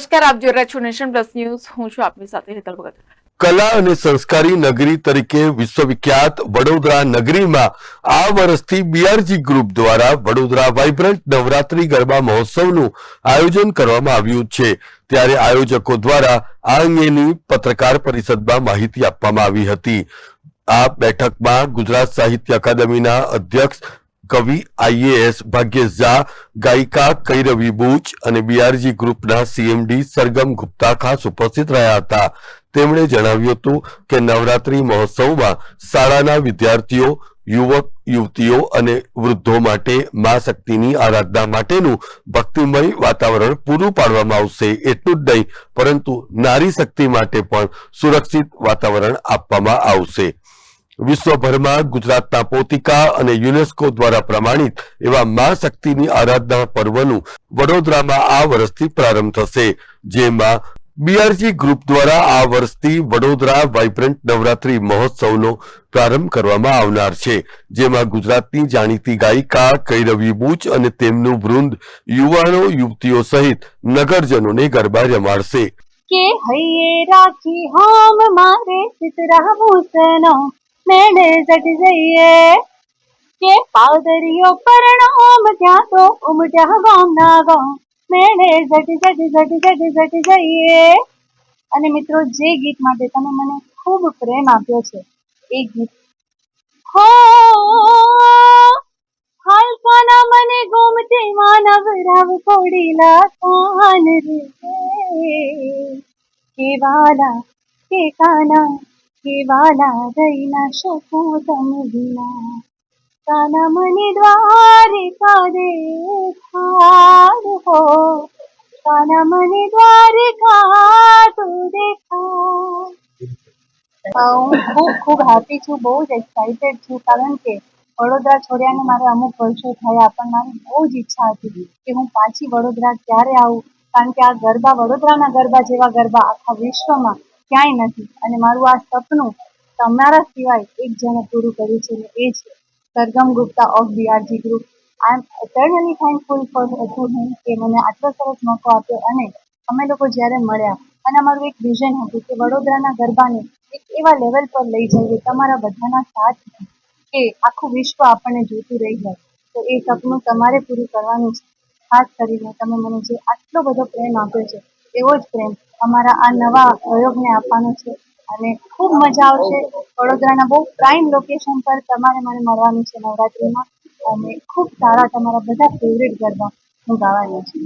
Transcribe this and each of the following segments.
નમસ્કાર, આપ જોઈ રહ્યા છો નેશન પ્લસ ન્યૂઝ. હું છું આપની સાથે હેતલ ભગત. કલા અને સંસ્કારી નગરી તરીકે વિશ્વવિખ્યાત વડોદરા નગરીમાં આ વર્ષથી બીઆરજી ગ્રુપ દ્વારા વડોદરા વાઇબ્રન્ટ નવરાત્રી ગરબા મહોત્સવનું આયોજન કરવામાં આવ્યું છે. ત્યારે આયોજકો દ્વારા આ અંગેની પત્રકાર પરિષદમાં માહિતી આપવામાં આવી હતી. આ બેઠકમાં ગુજરાત સાહિત્ય અકાદમીના અધ્યક્ષ કવિ આઈએએસ ભાગ્યેશ ઝા, ગાયિકા, કૈરવી બુચ અને બીઆરજી ગ્રુપના સીએમડી સરગમ ગુપ્તા ખાસ ઉપસ્થિત રહ્યા હતા. તેમણે જણાવ્યું હતું કે નવરાત્રી મહોત્સવમાં શાળાના વિદ્યાર્થીઓ, યુવક, યુવતીઓ અને વૃદ્ધો માટે મા શક્તિની આરાધના માટેનું ભક્તિમય વાતાવરણ પૂરું પાડવામાં આવશે. એટલું જ નહીં, પરંતુ નારી શક્તિ માટે પણ સુરક્ષિત વાતાવરણ આપવામાં આવશે. વિશ્વભરમાં ગુજરાતના પોતિકા અને યુનેસ્કો દ્વારા પ્રમાણિત એવા મા શક્તિની આરાધના પર્વનું વડોદરામાં આ વર્ષથી પ્રારંભ થશે, જેમાં બીઆરજી ગ્રુપ દ્વારા આ વર્ષથી વડોદરા વાઇબ્રન્ટ નવરાત્રી મહોત્સવનો પ્રારંભ કરવામાં આવનાર છે, જેમાં ગુજરાતની જાણીતી ગાયિકા, કૈરવી બુચ અને તેમનું વૃંદ યુવાનો, યુવતીઓ સહિત નગરજનોને ગરબા રમાડશે. કે હૈયે રાખી હોમ મારે મેળે જટ જઈએ. કે પાદરીઓ પરણામ ત્યાં તો ઉમટ્યા ગામ ના ગામ. મેળે જટ જટ જટ જટ જટ જઈએ. અને મિત્રો, જે ગીત માટે તમે મને ખૂબ પ્રેમ આપ્યો છે, એ ગીત હો, હાલકાના મને ગોમતે માનવ રાવ કોડીલા કાન રે. કેવાલા કે કાના કેવાલા રહી ના શકું તમે વિના. કાના મને દ્વારિકા દેખાડ હો. કાના મને દ્વારિકા તું દેખાડ. હું. ખૂબ ખૂબ હેપી છું બહુ જ એક્સાઇટેડ છું કારણ કે વડોદરા છોડ્યાને મારે અમુક વર્ષો થયા પણ મારી બહુ જ ઈચ્છા હતી કે હું પાછી વડોદરા ક્યારે આવું કારણ કે આ ગરબા વડોદરાના ગરબા જેવા ગરબા આખા વિશ્વમાં ક્યાંય નથી. અને મારું આ સપનું તમારા સિવાય એક જણે પૂરું કર્યું છે એ છે Sargam Gupta of BRG group I am eternally thankful for to him કે મને આટલો સરસ મોકો આપ્યો અને અમે લોકો જ્યારે મળ્યા અને અમારું એક વિઝન હતું કે વડોદરાના ગરબાને એક એવા લેવલ પર લઈ જઈએ તમારા બધાના સાથ કે આખું વિશ્વ આપણને જોતું રહી જાય. તો એ સપનું તમારે પૂરું કરવાનું છે. ખાસ કરીને તમે મને જે આટલો બધો પ્રેમ આપ્યો છે એવો જ પ્રેમ. અમારા આ નવા પ્રયોગને આપવાનો છે અને ખૂબ મજા આવશે. વડોદરાના બહુ પ્રાઇમ લોકેશન પર તમારે મને મળવાનું છે નવરાત્રિમાં અને ખૂબ સારા તમારા બધા ફેવરેટ ગરબા હું ગાવાની છું.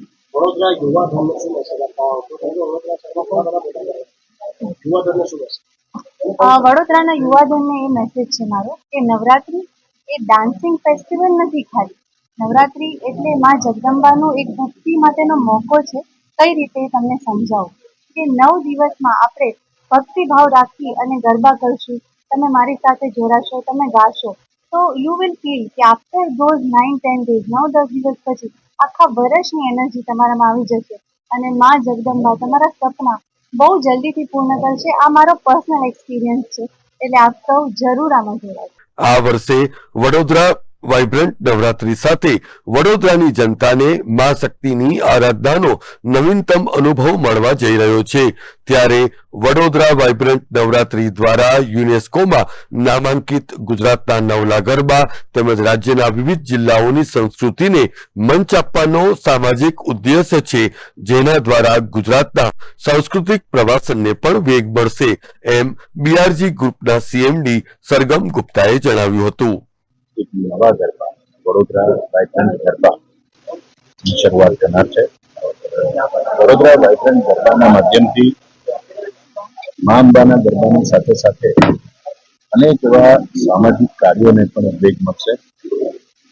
વડોદરાના યુવાધનને એ મેસેજ છે મારો કે નવરાત્રી એ ડાન્સિંગ ફેસ્ટિવલ નથી ખાલી. નવરાત્રી એટલે માં જગદંબાનો એક ભક્તિ માટેનો મોકો છે કઈ રીતે તમને સમજાવું? કે નવ દિવસમાં આપણે ભક્તિભાવ રાખી અને ગરબા કરશું. તમે મારી સાથે જોડાશો, તમે ગાશો. તો યુ વિલ ફીલ કે after those nine ten days નવ, દસ દિવસ પછી આખા વર્ષની એનર્જી તમારામાં આવી જશે. અને માં જગદંબા તમારા સપના બહુ જલ્દીથી પૂર્ણ કરશે. આ મારો પર્સનલ એક્સપિરિયન્સ છે. એટલે આપ સૌ જરૂર આમાં જોડાય. આ વર્ષે વડોદરા વાઇબ્રન્ટ નવરાત્રી સાથે વડોદરાની જનતાને મા શક્તિની આરાધનાનો નવીનતમ અનુભવ મળવા જઈ રહ્યો છે. ત્યારે વડોદરા વાઇબ્રન્ટ નવરાત્રી દ્વારા યુનેસ્કોમાં નામાંકિત ગુજરાતના નવલા ગરબા તેમજ રાજ્યના વિવિધ જિલ્લાઓની સંસ્કૃતિને મંચ આપવાનો સામાજિક ઉદ્દેશ છે, જેના દ્વારા ગુજરાતના સાંસ્કૃતિક પ્રવાસનને પણ વેગ મળશે, એમ બીઆરજી ગ્રુપના સીએમડી સરગમ ગુપ્તાએ જણાવ્યું હતું. નવા ગરબા. વડોદરા વાઇબ્રન્ટ ગરબા. શરૂઆત કરનાર છે. વડોદરા વાઇબ્રન્ટ ગરબાના માધ્યમથી મા અંબાના ગરબાની સાથે સાથે અનેક એવા સામાજિક કાર્યોને પણ વેગ મળશે.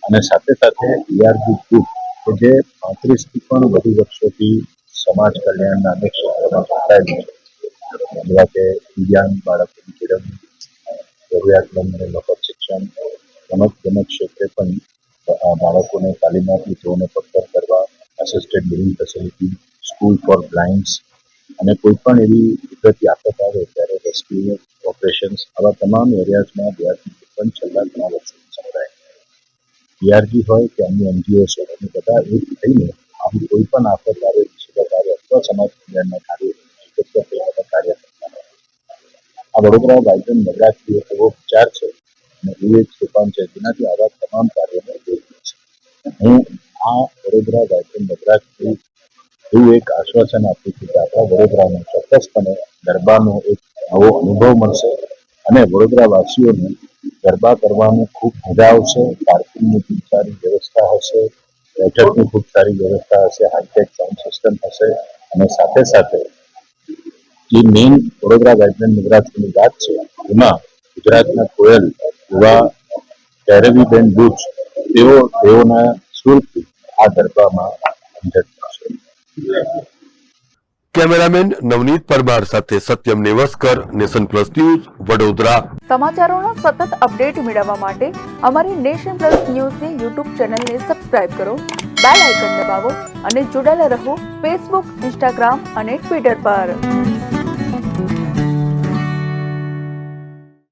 અને સાથે સાથે ઈઆરજી ગ્રુપ, કે જે પાંત્રીસથી પણ વધુ વર્ષોથી સમાજ કલ્યાણના અનેક ક્ષેત્રોમાં સંકળાયેલું છે. જેવા કે દિવ્યાંગ બાળકોની કેળવણી જરૂરિયાતમંદ શિક્ષણ રમત ગમત ક્ષેત્રે પણ બાળકોને તાલીમ આપી તેઓને પક્કર કરવા assisted living facility school for blinds અને કોઈ પણ એવી કુદરતી આફત આવે ત્યારે રેસ્ક્યુ ઓપરેશન્સ આવા તમામ એરિયાઝમાં બીઆરજી પણ છેલ્લા ઘણા વર્ષોથી સંકળાય બીઆરજી હોય કે અન્ય એનજીઓસ હોય અમે બધા એક થઈને આવી કોઈ પણ આફત આવે, વિશેષ આવે અથવા સમાજ કલ્યાણના કાર્યો કાર્ય કરતા આ વડોદરા વાઇબ્રન્ટ નવરાત્રી એવો વિચાર છે અને વિવેક સોપાન જેનાથી આવા તમામ કાર્યોને જોઈ છે. હું આ વડોદરા ગાયત્રી નવરાત્રી એવું એક આશ્વાસન આપું છું કે આપણા વડોદરાને ચોક્કસપણે ગરબાનો એક નવો અનુભવ મળશે અને વડોદરાવાસીઓને ગરબા કરવાનું ખૂબ મજા આવશે, પાર્કિંગની ખૂબ સારી વ્યવસ્થા હશે, બેઠકની ખૂબ સારી વ્યવસ્થા હશે હાઈટેક સાઉન્ડ સિસ્ટમ હશે અને સાથે સાથે જે મેઇન વડોદરા વાઇબ્રન્ટ મદ્રાસની વાત છે, એમાં ગુજરાતના કોયલ એવા તેરવીબેન ભુજ તેઓ તેઓના સુરથી આ ગરબામાં કેમેરામેન નવનીત પરમાર સાથે Satyam Nevaskar Nation Plus News Vadodara. સમાચારોના સતત અપડેટ મેળવવા માટે અમારી નેશન પ્લસ ન્યૂઝની યુટ્યુબ ચેનલને સબસ્ક્રાઇબ કરો બેલ આઇકન દબાવો અને જોડાયેલા રહો ફેસબુક ઇન્સ્ટાગ્રામ અને ટ્વિટર પર.